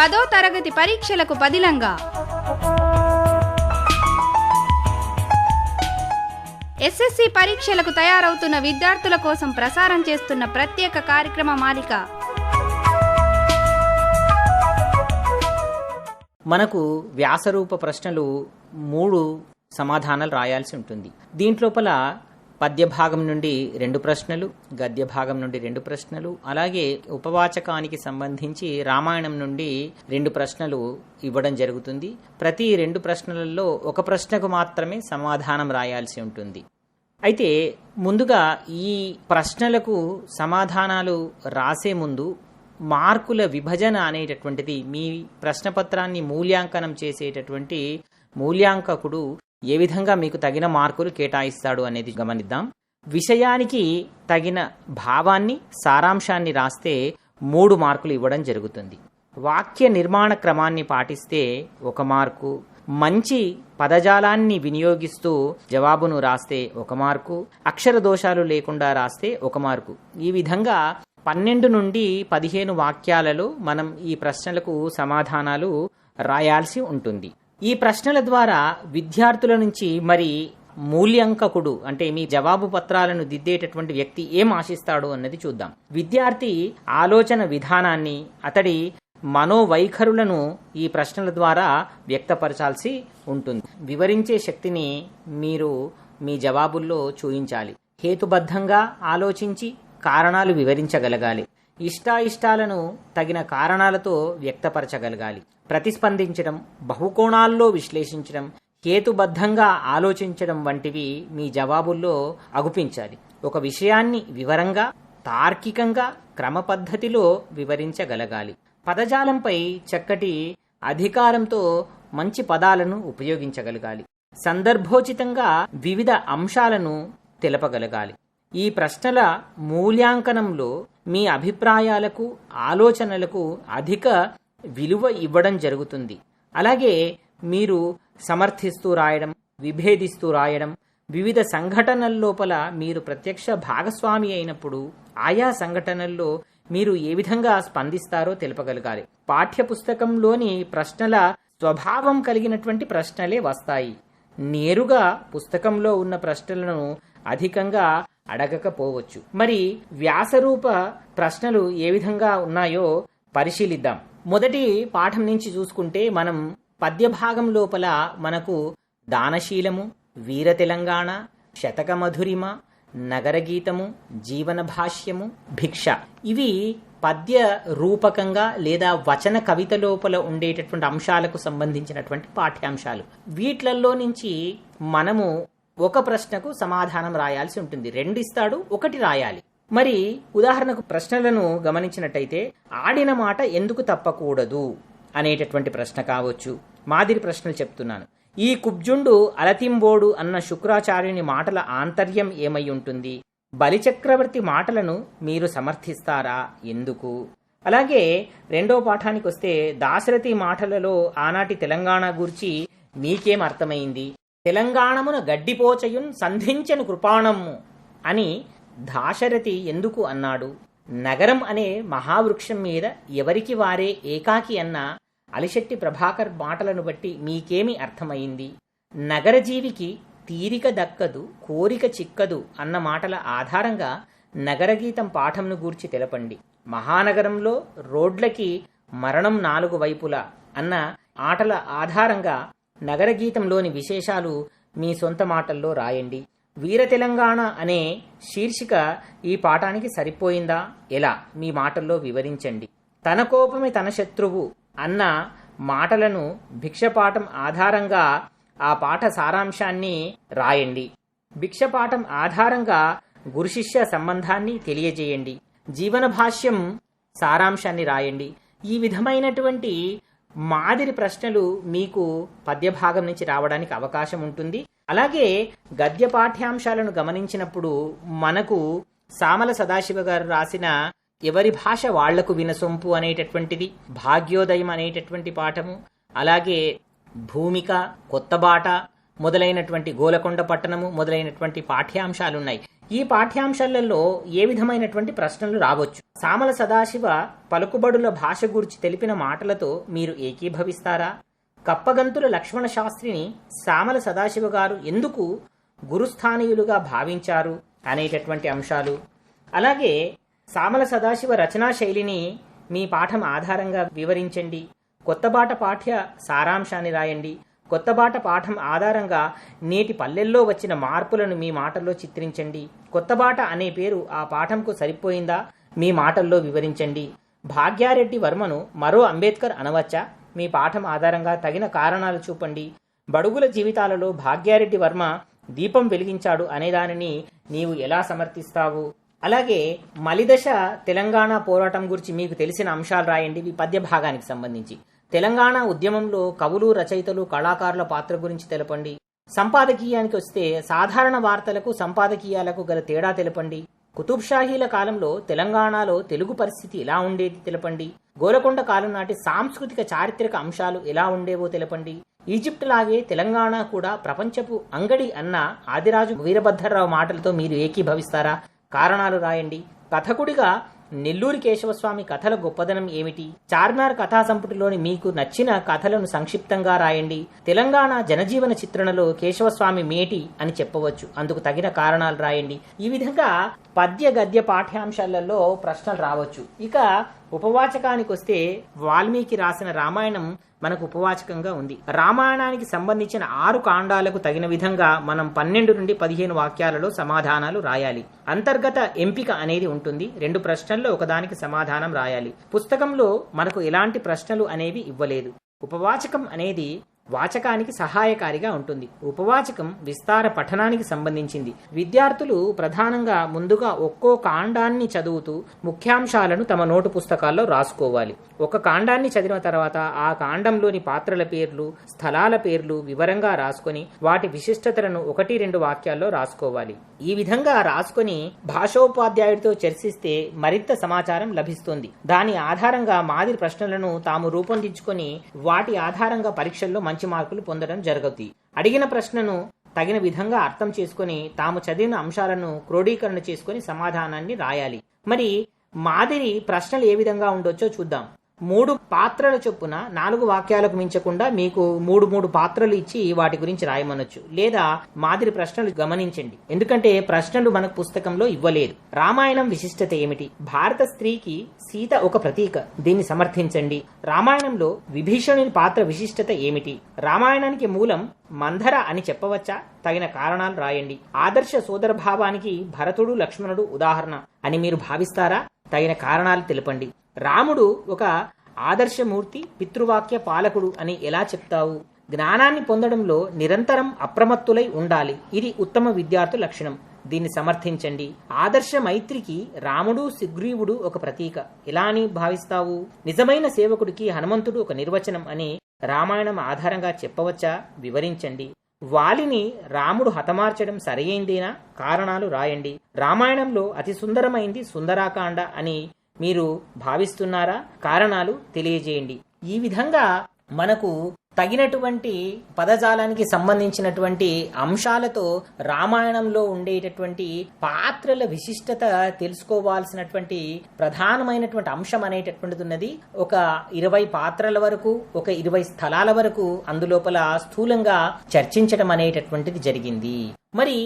పదో తరగతి పరీక్షలకు పదిలంగా. ఎస్ఎస్సి పరీక్షలకు తయారవుతున్న విద్యార్థుల కోసం ప్రసారం చేస్తున్న ప్రత్యేక కార్యక్రమ మాలిక. మనకు వ్యాసరూప ప్రశ్నలు మూడు సమాధానాలు రాయాల్సి ఉంటుంది. దీంట్లోపల పద్య భాగం నుండి రెండు ప్రశ్నలు గద్య భాగం నుండి రెండు ప్రశ్నలు అలాగే ఉపవాచకానికి సంబంధించి రామాయణం నుండి రెండు ప్రశ్నలు ఇవ్వడం జరుగుతుంది. ప్రతి రెండు ప్రశ్నలలో ఒక ప్రశ్నకు మాత్రమే సమాధానం రాయాల్సి ఉంటుంది. అయితే ముందుగా ఈ ప్రశ్నలకు సమాధానాలు రాసే ముందు మార్కుల విభజన అనేటటువంటిది మీ ప్రశ్నపత్రాన్ని మూల్యాంకనం చేసేటటువంటి మూల్యాంకకుడు ఏ విధంగా మీకు తగిన మార్కులు కేటాయిస్తాడు అనేది గమనిద్దాం. విషయానికి తగిన భావాన్ని సారాంశాన్ని రాస్తే మూడు మార్కులు ఇవ్వడం జరుగుతుంది. వాక్య నిర్మాణ క్రమాన్ని పాటిస్తే ఒక మార్కు మంచి పదజాలాన్ని వినియోగిస్తూ జవాబును రాస్తే ఒక మార్కు అక్షర దోషాలు లేకుండా రాస్తే ఒక మార్కు. ఈ విధంగా పన్నెండు నుండి పదిహేను వాక్యాలలో మనం ఈ ప్రశ్నలకు సమాధానాలు రాయాల్సి ఉంటుంది. ఈ ప్రశ్నల ద్వారా విద్యార్థుల నుంచి మరి మూల్యాంకకుడు అంటే మీ జవాబు పత్రాలను దిద్దేటటువంటి వ్యక్తి ఏం ఆశిస్తాడు అన్నది చూద్దాం. విద్యార్థి ఆలోచన విధానాన్ని అతడి మనోవైఖరులను ఈ ప్రశ్నల ద్వారా వ్యక్తపరచాల్సి ఉంటుంది. వివరించే శక్తిని మీరు మీ జవాబుల్లో చూయించాలి. హేతుబద్ధంగా ఆలోచించి కారణాలు వివరించగలగాలి. ఇష్టాయిష్టాలను తగిన కారణాలతో వ్యక్తపరచగలగాలి. ప్రతిస్పందించడం బహుకోణాల్లో విశ్లేషించడం హేతుబద్ధంగా ఆలోచించడం వంటివి మీ జవాబుల్లో అగుపించాలి. ఒక విషయాన్ని వివరంగా తార్కికంగా క్రమపద్ధతిలో వివరించగలగాలి. పదజాలంపై చక్కటి అధికారంతో మంచి పదాలను ఉపయోగించగలగాలి. సందర్భోచితంగా వివిధ అంశాలను తెలపగలగాలి. ఈ ప్రశ్నల మూల్యాంకనంలో మీ అభిప్రాయాలకు ఆలోచనలకు అధిక విలువ ఇవ్వడం జరుగుతుంది. అలాగే మీరు సమర్థిస్తూ రాయడం విభేదిస్తూ రాయడం వివిధ సంఘటనల లోపల మీరు ప్రత్యక్ష భాగస్వామి అయినప్పుడు ఆయా సంఘటనల్లో మీరు ఏ విధంగా స్పందిస్తారో తెలుపగలగాలి. పాఠ్యపుస్తకంలోని ప్రశ్నల స్వభావం కలిగినటువంటి ప్రశ్నలే వస్తాయి. నేరుగా పుస్తకంలో ఉన్న ప్రశ్నలను అధికంగా అడగకపోవచ్చు. మరి వ్యాసరూప ప్రశ్నలు ఏ విధంగా ఉన్నాయో పరిశీలిద్దాం. మొదటి పాఠం నుంచి చూసుకుంటే మనం పద్య భాగం లోపల మనకు దానశీలము వీర తెలంగాణ శతక మధురిమ నగరగీతము జీవన భాష్యము భిక్ష. ఇవి పద్య రూపకంగా లేదా వచన కవిత లోపల ఉండేటటువంటి అంశాలకు సంబంధించినటువంటి పాఠ్యాంశాలు. వీటిలలో నుంచి మనము ఒక ప్రశ్నకు సమాధానం రాయాల్సి ఉంటుంది. రెండు ఇస్తాడు ఒకటి రాయాలి. మరి ఉదాహరణకు ప్రశ్నలను గమనించినట్టయితే ఆడిన మాట ఎందుకు తప్పకూడదు అనేటటువంటి ప్రశ్న కావచ్చు. మాదిరి ప్రశ్నలు చెప్తున్నాను. ఈ కుబ్జుండు అలతింబోడు అన్న శుక్రాచార్యుని మాటల ఆంతర్యం ఏమై ఉంటుంది? బలిచక్రవర్తి మాటలను మీరు సమర్థిస్తారా? ఎందుకు? అలాగే రెండో పాఠానికి వస్తే దాశరథి మాటలలో ఆనాటి తెలంగాణ గురించి మీకేం అర్థమైంది? తెలంగాణమున గడ్డిపోచయున్ సంధించను కృపాణము అని దాశరథి ఎందుకు అన్నాడు? నగరం అనే మహావృక్షం మీద ఎవరికి వారే ఏకాకి అన్న అలిశెట్టి ప్రభాకర్ మాటలను బట్టి మీకేమి అర్థమైంది? నగరజీవికి తీరిక దక్కదు కోరిక చిక్కదు అన్న మాటల ఆధారంగా నగరగీతం పాఠంను గూర్చి తెలపండి. మహానగరంలో రోడ్లకి మరణం నాలుగు వైపులా అన్న ఆటల ఆధారంగా నగరగీతంలోని విశేషాలు మీ సొంత మాటల్లో రాయండి. వీర తెలంగాణ అనే శీర్షిక ఈ పాఠానికి సరిపోయిందా? ఎలా? మీ మాటల్లో వివరించండి. తన కోపమే తన శత్రువు అన్న మాటలను భిక్షపాఠం ఆధారంగా ఆ పాఠ సారాంశాన్ని రాయండి. భిక్షపాఠం ఆధారంగా గురుశిష్య సంబంధాన్ని తెలియజేయండి. జీవన భాష్యం సారాంశాన్ని రాయండి. ఈ విధమైనటువంటి మాదిరి ప్రశ్నలు మీకు పద్యభాగం నుంచి రావడానికి అవకాశం ఉంటుంది. అలాగే గద్య పాఠ్యాంశాలను గమనించినప్పుడు మనకు సామల సదాశివ గారు రాసిన ఎవరి భాష వాళ్ళకు వినసొంపు అనేటటువంటిది భాగ్యోదయం అనేటటువంటి పాఠము అలాగే భూమిక కొత్త బాట మొదలైనటువంటి గోలకొండ పట్టణము మొదలైనటువంటి పాఠ్యాంశాలున్నాయి. ఈ పాఠ్యాంశాలలో ఏ విధమైనటువంటి ప్రశ్నలు రావచ్చు? సామల సదాశివ పలుకుబడుల భాష గురించి తెలిపిన మాటలతో మీరు ఏకీభవిస్తారా? కప్పగంతుల లక్ష్మణ శాస్త్రిని సామల సదాశివ గారు ఎందుకు గురుస్థానీయులుగా భావించారు అనేటటువంటి అంశాలు. అలాగే సామల సదాశివ రచనా శైలిని మీ పాఠం ఆధారంగా వివరించండి. కొత్తబాట పాఠ్య సారాంశాన్ని రాయండి. కొత్తబాట పాఠం ఆధారంగా నేటి పల్లెల్లో వచ్చిన మార్పులను మీ మాటల్లో చిత్రించండి. కొత్తబాట అనే పేరు ఆ పాఠంకు సరిపోయిందా? మీ మాటల్లో వివరించండి. భాగ్యారెడ్డి వర్మను మరో అంబేద్కర్ అనవచ్చా? మీ పాఠం ఆధారంగా తగిన కారణాలు చూపండి. బడుగుల జీవితాలలో భాగ్యారెడ్డి వర్మ దీపం వెలిగించాడు అనేదానిని నీవు ఎలా సమర్థిస్తావు? అలాగే మలిదశ తెలంగాణ పోరాటం గురించి మీకు తెలిసిన అంశాలు రాయండి ఈ పద్య భాగానికి సంబంధించి. తెలంగాణ ఉద్యమంలో కవులు రచయితలు కళాకారుల పాత్ర గురించి తెలపండి. సంపాదకీయానికి వస్తే సాధారణ వార్తలకు సంపాదకీయాలకు గల తేడా తెలపండి. కుతుబ్షాహీల కాలంలో తెలంగాణలో తెలుగు పరిస్థితి ఎలా ఉండేది తెలపండి? గోలకొండ కాలం నాటి సాంస్కృతిక చారిత్రక అంశాలు ఎలా ఉండేవో తెలపండి? ఈజిప్ట్ లాగే తెలంగాణ కూడా ప్రపంచపు అంగడి అన్న ఆదిరాజు వీరభద్రరావు మాటలతో మీరు ఏకీభవిస్తారా? కారణాలు రాయండి. కథకుడిగా నెల్లూరి కేశవస్వామి కథల గొప్పదనం ఏమిటి? చార్మినార్ కథా సంపుటిలోని మీకు నచ్చిన కథలను సంక్షిప్తంగా రాయండి. తెలంగాణ జనజీవన చిత్రణలో కేశవస్వామి మేటి అని చెప్పవచ్చు. అందుకు తగిన కారణాలు రాయండి. ఈ విధంగా పద్య గద్య పాఠ్యాంశాలలో ప్రశ్నలు రావచ్చు. ఇక ఉపవాచకానికి వస్తే వాల్మీకి రాసిన రామాయణం మనకు ఉపవాచకంగా ఉంది. రామాయణానికి సంబంధించిన ఆరు కాండాలకు తగిన విధంగా మనం పన్నెండు నుండి పదిహేను వాక్యాలలో సమాధానాలు రాయాలి. అంతర్గత ఎంపిక అనేది ఉంటుంది. రెండు ప్రశ్నల్లో ఒకదానికి సమాధానం రాయాలి. పుస్తకంలో మనకు ఎలాంటి ప్రశ్నలు అనేవి ఇవ్వలేదు. ఉపవాచకం అనేది వాచకానికి సహాయకారిగా ఉంటుంది. ఉపవాచకం విస్తార పఠనానికి సంబంధించింది. విద్యార్థులు ప్రధానంగా ముందుగా ఒక్కో కాండాన్ని చదువుతూ ముఖ్యాంశాలను తమ నోటు పుస్తకాల్లో రాసుకోవాలి. ఒక కాండాన్ని చదివిన తర్వాత ఆ కాండంలోని పాత్రల పేర్లు స్థలాల పేర్లు వివరంగా రాసుకొని వాటి విశిష్టతలను ఒకటి రెండు వాక్యాల్లో రాసుకోవాలి. ఈ విధంగా రాసుకొని భాషోపాధ్యాయుడితో చర్చిస్తే మరింత సమాచారం లభిస్తుంది. దాని ఆధారంగా మాదిరి ప్రశ్నలను తాము రూపొందించుకొని వాటి ఆధారంగా పరీక్షల్లో మంచి మార్కులు పొందడం జరుగుతుంది అడిగిన ప్రశ్నను తగిన విధంగా అర్థం చేసుకొని తాము చదివిన అంశాలను క్రోడీకరణ చేసుకొని సమాధానాన్ని రాయాలి. మరి మాదిరి ప్రశ్నలు ఏ విధంగా ఉండొచ్చో చూద్దాం. మూడు పాత్రల చొప్పున నాలుగు వాక్యాలకు మించకుండా మీకు మూడు మూడు పాత్రలు ఇచ్చి వాటి గురించి రాయమనొచ్చు. లేదా మాదిరి ప్రశ్నలు గమనించండి. ఎందుకంటే ప్రశ్నలు మనకు పుస్తకంలో ఇవ్వలేదు. రామాయణం విశిష్టత ఏమిటి? భారత స్త్రీకి సీత ఒక ప్రతీక. దీన్ని సమర్థించండి. రామాయణంలో విభీషణుని పాత్ర విశిష్టత ఏమిటి? రామాయణానికి మూలం మంధర అని చెప్పవచ్చా? తగిన కారణాలు రాయండి. ఆదర్శ సోదర భావానికి భరతుడు లక్ష్మణుడు ఉదాహరణ అని మీరు భావిస్తారా? తగిన కారణాలు తెలపండి. రాముడు ఒక ఆదర్శమూర్తి పితృవాక్య పాలకుడు అని ఎలా చెప్తావు? జ్ఞానాన్ని పొందడంలో నిరంతరం అప్రమత్తులై ఉండాలి. ఇది ఉత్తమ విద్యార్థు లక్షణం. దీన్ని సమర్థించండి. ఆదర్శ మైత్రికి రాముడు సుగ్రీవుడు ఒక ప్రతీక. ఎలా అని భావిస్తావు? నిజమైన సేవకుడికి హనుమంతుడు ఒక నిర్వచనం అని రామాయణం ఆధారంగా చెప్పవచ్చా? వివరించండి. వాలిని రాముడు హతమార్చడం సరియైందేనా? కారణాలు రాయండి. రామాయణంలో అతి సుందరమైంది సుందరాకాండ అని మీరు భావిస్తున్నారా? కారణాలు తెలియజేయండి. ఈ విధంగా మనకు తగినటువంటి పదజాలానికి సంబంధించినటువంటి అంశాలతో రామాయణంలో ఉండేటటువంటి పాత్రల విశిష్టత తెలుసుకోవాల్సినటువంటి ప్రధానమైనటువంటి అంశం అనేటటువంటిది ఉన్నది ఒక ఇరవై పాత్రల వరకు ఒక ఇరవై స్థలాల వరకు అందులోపల స్థూలంగా చర్చించడం అనేటటువంటిది జరిగింది. మరి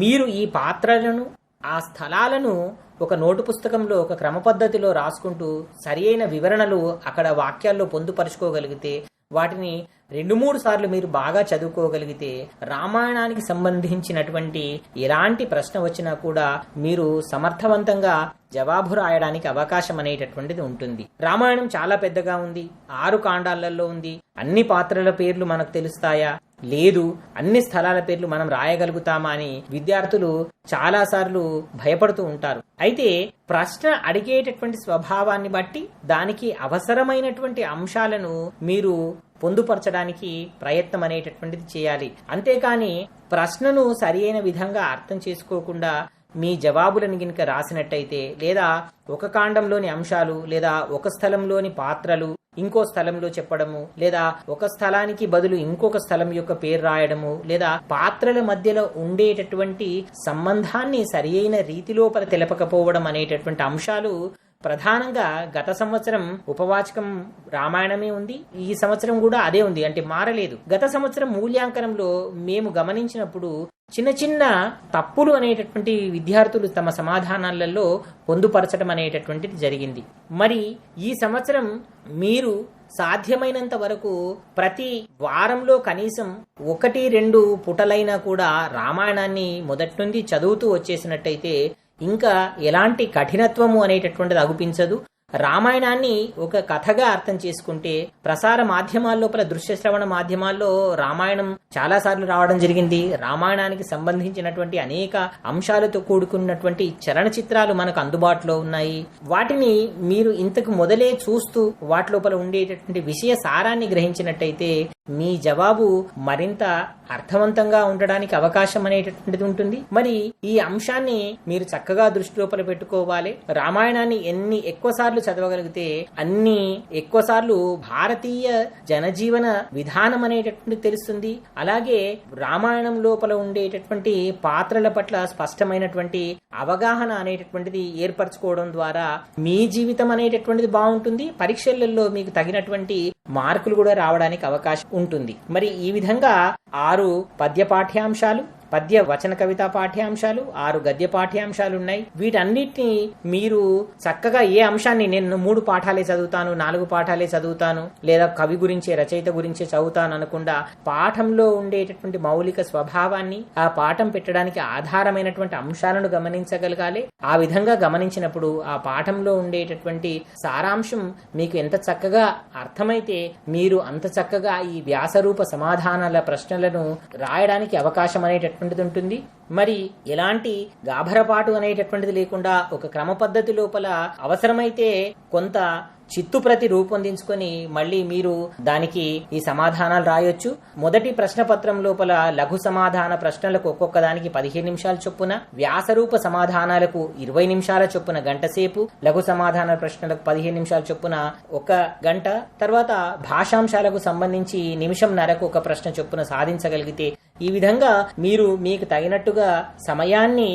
మీరు ఈ పాత్రలను ఆ స్థలాలను ఒక నోటు పుస్తకంలో ఒక క్రమ పద్ధతిలో రాసుకుంటూ సరియైన వివరణలు అక్కడ వాక్యాల్లో పొందుపరుచుకోగలిగితే వాటిని రెండు మూడు సార్లు మీరు బాగా చదువుకోగలిగితే రామాయణానికి సంబంధించినటువంటి ఎలాంటి ప్రశ్న వచ్చినా కూడా మీరు సమర్థవంతంగా జవాబు రాయడానికి అవకాశం అనేటటువంటిది ఉంటుంది. రామాయణం చాలా పెద్దగా ఉంది. ఆరు కాండాలలో ఉంది. అన్ని పాత్రల పేర్లు మనకు తెలుస్తాయా? లేదు అన్ని స్థలాల పేర్లు మనం రాయగలుగుతామా అని విద్యార్థులు చాలా సార్లు భయపడుతూ ఉంటారు. అయితే ప్రశ్న అడిగేటటువంటి స్వభావాన్ని బట్టి దానికి అవసరమైనటువంటి అంశాలను మీరు పొందుపరచడానికి ప్రయత్నం అనేటటువంటిది చేయాలి. అంతేకాని ప్రశ్నను సరి అయిన విధంగా అర్థం చేసుకోకుండా మీ జవాబులను గనుక రాసినట్టయితే లేదా ఒక కాండంలోని అంశాలు లేదా ఒక స్థలంలోని పాత్రలు ఇంకో స్థలంలో చెప్పడము లేదా ఒక స్థలానికి బదులు ఇంకొక స్థలం యొక్క పేరు రాయడము లేదా పాత్రల మధ్యలో ఉండేటటువంటి సంబంధాన్ని సరియైన రీతి లోపల తెలపకపోవడం అనేటటువంటి అంశాలు ప్రధానంగా గత సంవత్సరం ఉపవాచకం రామాయణమే ఉంది. ఈ సంవత్సరం కూడా అదే ఉంది. అంటే మారలేదు. గత సంవత్సరం మూల్యాంకనంలో మేము గమనించినప్పుడు చిన్న చిన్న తప్పులు అనేటటువంటి విద్యార్థులు తమ సమాధానాలలో పొందుపరచడం అనేటటువంటిది జరిగింది. మరి ఈ సంవత్సరం మీరు సాధ్యమైనంత వరకు ప్రతి వారంలో కనీసం ఒకటి రెండు పుటలైనా కూడా రామాయణాన్ని మొదటి నుండి చదువుతూ వచ్చేసినట్టయితే ఇంకా ఎలాంటి కఠినత్వము అనేటటువంటిది అగుపించదు. రామాయణాన్ని ఒక కథగా అర్థం చేసుకుంటే ప్రసార మాధ్యమాల లోపల దృశ్య శ్రవణ మాధ్యమాల్లో రామాయణం చాలాసార్లు రావడం జరిగింది. రామాయణానికి సంబంధించినటువంటి అనేక అంశాలతో కూడుకున్నటువంటి చలనచిత్రాలు మనకు అందుబాటులో ఉన్నాయి. వాటిని మీరు ఇంతకు మొదలే చూస్తూ వాటి లోపల ఉండేటటువంటి విషయ సారాన్ని గ్రహించినట్టయితే మీ జవాబు మరింత అర్థవంతంగా ఉండడానికి అవకాశం అనేటటువంటిది ఉంటుంది. మరి ఈ అంశాన్ని మీరు చక్కగా దృష్టి లోపల పెట్టుకోవాలి రామాయణాన్ని ఎన్ని ఎక్కువ సార్లు చదవగలిగితే అన్ని ఎక్కువ సార్లు భారతీయ జనజీవన విధానం అనేటటువంటిది తెలుస్తుంది. అలాగే రామాయణం లోపల ఉండేటటువంటి పాత్రల పట్ల స్పష్టమైనటువంటి అవగాహన అనేటటువంటిది ఏర్పరచుకోవడం ద్వారా మీ జీవితం అనేటటువంటిది బాగుంటుంది. పరీక్షలలో మీకు తగినటువంటి మార్కులు కూడా రావడానికి అవకాశం ఉంటుంది. మరి ఈ విధంగా ఆరు పద్య పాఠ్యాంశాలు పద్య వచన కవిత పాఠ్యాంశాలు ఆరు గద్య పాఠ్యాంశాలు ఉన్నాయి వీటన్నిటిని మీరు చక్కగా ఏ అంశాన్ని నేను మూడు పాఠాలే చదువుతాను నాలుగు పాఠాలే చదువుతాను లేదా కవి గురించే రచయిత గురించే చదువుతాను అనకుండా పాఠంలో ఉండేటటువంటి మౌలిక స్వభావాన్ని ఆ పాఠం పెట్టడానికి ఆధారమైనటువంటి అంశాలను గమనించగలగాలి. ఆ విధంగా గమనించినప్పుడు ఆ పాఠంలో ఉండేటటువంటి సారాంశం మీకు ఎంత చక్కగా అర్థమైతే మీరు అంత చక్కగా ఈ వ్యాసరూప సమాధానాల ప్రశ్నలను రాయడానికి అవకాశం అనేటటువంటిది ఉంటుంది. మరి ఎలాంటి గాభరపాటు అనేటటువంటిది లేకుండా ఒక క్రమ పద్ధతి లోపల అవసరమైతే కొంత చిత్తుప్రతి రూపొందించుకొని మళ్ళీ మీరు దానికి ఈ సమాధానాలు రాయొచ్చు. మొదటి ప్రశ్న పత్రం లోపల లఘు సమాధాన ప్రశ్నలకు ఒక్కొక్క దానికి పదిహేను నిమిషాల చొప్పున వ్యాసరూప సమాధానాలకు ఇరవై నిమిషాల చొప్పున గంట సేపు లఘు సమాధాన ప్రశ్నలకు పదిహేను నిమిషాల చొప్పున ఒక గంట. తర్వాత భాషాంశాలకు సంబంధించి నిమిషం నరకు ఒక ప్రశ్న చొప్పున సాధించగలిగితే ఈ విధంగా మీరు మీకు తగినట్టుగా సమయాన్ని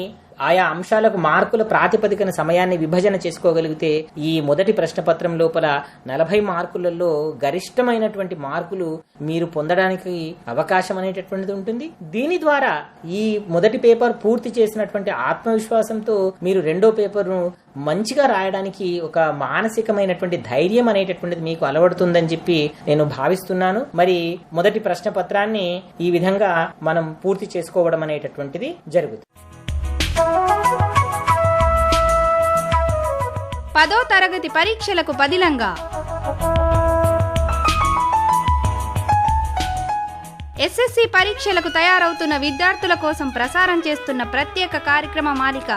ఆయా అంశాలకు మార్కుల ప్రాతిపదికన సమయాన్ని విభజన చేసుకోగలిగితే ఈ మొదటి ప్రశ్నపత్రం లోపల నలభై మార్కులలో గరిష్టమైనటువంటి మార్కులు మీరు పొందడానికి అవకాశం అనేటటువంటిది ఉంటుంది. దీని ద్వారా ఈ మొదటి పేపర్ పూర్తి చేసినటువంటి ఆత్మవిశ్వాసంతో మీరు రెండో పేపర్ను మంచిగా రాయడానికి ఒక మానసికమైనటువంటి ధైర్యం అనేటటువంటిది మీకు అలవడుతుందని చెప్పి నేను భావిస్తున్నాను. మరి మొదటి ప్రశ్న పత్రాన్ని ఈ విధంగా మనం పూర్తి చేసుకోవడం అనేటటువంటిది జరుగుతుంది. పదో తరగతి పరీక్షలకు బదిలంగా. ఎస్ఎస్సి పరీక్షలకు తయారవుతున్న విద్యార్థుల కోసం ప్రసారం చేస్తున్న ప్రత్యేక కార్యక్రమ మాలిక.